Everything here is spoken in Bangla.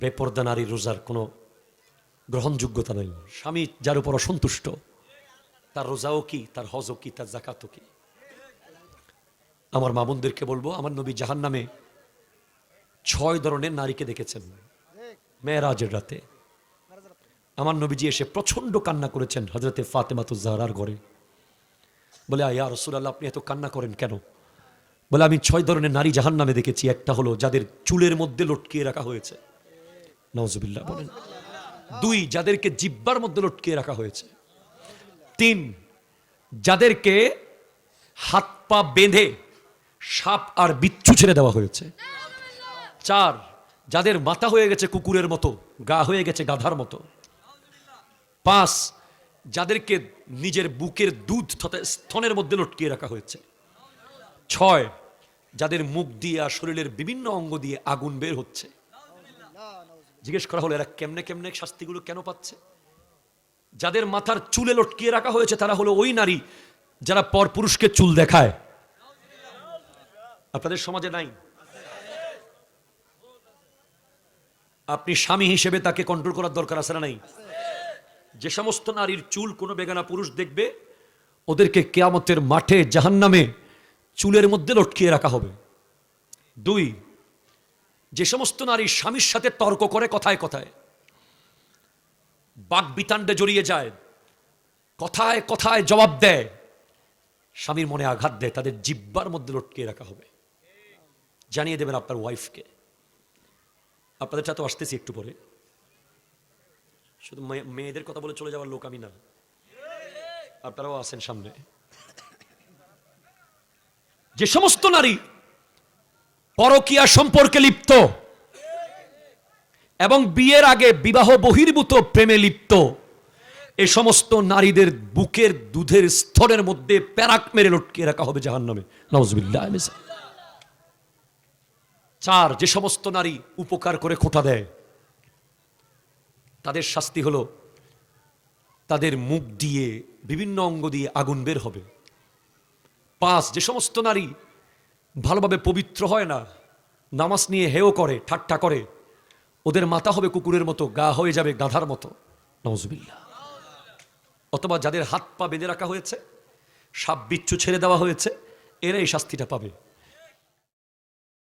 বেপর্দা নারী রোজার কোনো গ্রহণযোগ্যতা নেই। স্বামী যার উপর অসন্তুষ্ট, তার রোজাও কি, তার হজও কি, তার জাকাতও কি? আমার মামুনদেরকে বলব, আমার নবী জাহান নামে ছয় ধরনের নারীকে দেখেছেন, মেয়েরাজের রাতে। আমার নবীজি এসে প্রচণ্ড কান্না করেছেন হজরতে ফাতেমাতুজাহার ঘরে। বলে, আয়া রসুল্লাহ আপনি এত কান্না করেন কেন? বলে, আমি ছয় ধরনের নারী জাহান নামে দেখেছি। একটা হলো যাদের চুলের মধ্যে লটকিয়ে রাখা হয়েছে নওয়াজুবিল্লাহ বলেন। দুই, যাদেরকে জিব্বার মধ্যে লটকিয়ে রাখা হয়েছে। তিন, যাদেরকে হাত পা বেঁধে সাপ আর বিচ্ছু ছেড়ে দেওয়া হয়েছে। চার, যাদের মাথা হয়ে গেছে কুকুরের মতো, গা হয়ে গেছে গাধার মতো। পাঁচ, যাদেরকে নিজের বুকের দুধ তথা স্তনের মধ্যে লটকিয়ে রাখা হয়েছে। ছয়, যাদের মুখ দিয়ে আর শরীরের বিভিন্ন অঙ্গ দিয়ে আগুন বের হচ্ছে। জিজ্ঞেস করা হলো, এরা কেমনে কেমনে শাস্তিগুলো কেন পাচ্ছে? যাদের মাথার চুলে লটকিয়ে রাখা হয়েছে, তারা হলো ওই নারী যারা পর পুরুষকে চুল দেখায়। আপনাদের সমাজে নাই? আপনি স্বামী হিসেবে তাকে কন্ট্রোল করার দরকার আছে না নাই? যে সমস্ত নারীর চুল কোনো বেগানা পুরুষ দেখবে, ওদেরকে কেয়ামতের মাঠে জাহান্নামে চুলের মধ্যে লটকিয়ে রাখা হবে। দুই যে সমস্ত নারী স্বামীর সাথে তর্ক করে কথায় কথায়। বাক বিতাণ্ডে জড়িয়ে যায়, কথায় কথায় জবাব দেয়। স্বামীর মনে আঘাত দেয়, তাদের জিব্বার মধ্যে লটকিয়ে রাখা হবে। জানিয়ে দেবেন আপনার ওয়াইফকে। আপনাদের সাথে আসতেছি একটু পরে। শুধু মেয়েদের কথা বলে চলে যাওয়ার লোক আমি না। আপনারাও আছেন সামনে। যে সমস্ত নারী পরকীয়া সম্পর্কে লিপ্ত। এবং বিয়ের আগে বিবাহ বহির্ভূত প্রেমে লিপ্ত। এ সমস্ত নারীদের বুকের দুধের স্তরের মধ্যে প্যারাক মেরে লটকিয়ে রাখা হবে জাহান নামে চার, যে সমস্ত নারী উপকার করে খোঁটা দেয়, তাদের শাস্তি হলো তাদের মুখ দিয়ে বিভিন্ন অঙ্গ দিয়ে আগুন বের হবে। পাঁচ, যে সমস্ত নারী ভালোভাবে পবিত্র হয় না। নামাজ নিয়ে হেও করে, ঠাট্টা করে। ওদের মাথা হবে কুকুরের মতো, গা হয়ে যাবে গাধার মতো। নজবিল্লা অথবা যাদের হাত পা বেঁধে রাখা হয়েছে, সাপ বিচ্ছু ছেড়ে দেওয়া হয়েছে এরা এই শাস্তিটা পাবে।